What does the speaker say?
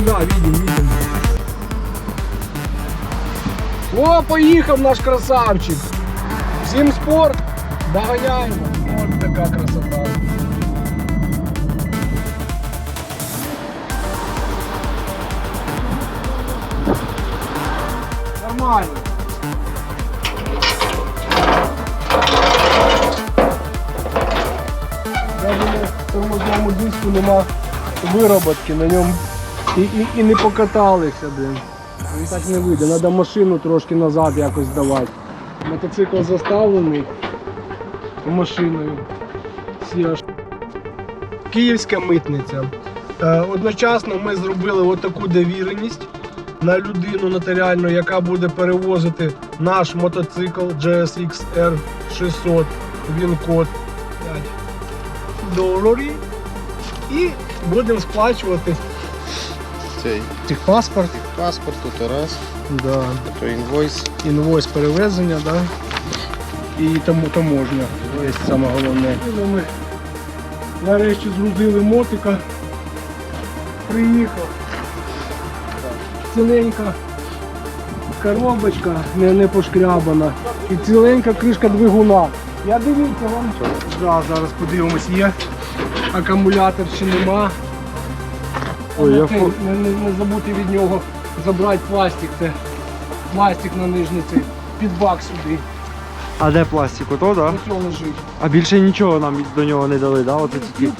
да, видим, видим. О, поїхав наш красавчик. Всім спорт. Доганяємо. Ось така красота. Нормально. Навіть на тормозному диску нема вироботки на ньому І, і, і не покаталися, блін. Ну, Так не вийде, треба машину трошки назад якось давати. Мотоцикл заставлений машиною. Сіаш. Київська митниця. Е, Одночасно ми зробили отаку довіреність на людину нотаріальну, яка буде перевозити наш мотоцикл GSX R600. Він код 5 доларів. І будемо сплачувати Цей техпаспорт. паспорт, то раз, Да. то інвойс. інвойс перевезення, да? і тому таможня. Є саме головне. Ну, Ми нарешті згрузили мотика. Приїхав. Ціленька коробочка, не, не пошкрябана. І ціленька кришка двигуна. Я дивіться вам. Да, зараз подивимось, є акумулятор чи нема. Ой, я не, не, не забути від нього забрати пластик. Це пластик на нижниці, під бак сюди. А де пластик? Ото, да? Ось лежить. А більше нічого нам до нього не дали, да? Тільки. Ну,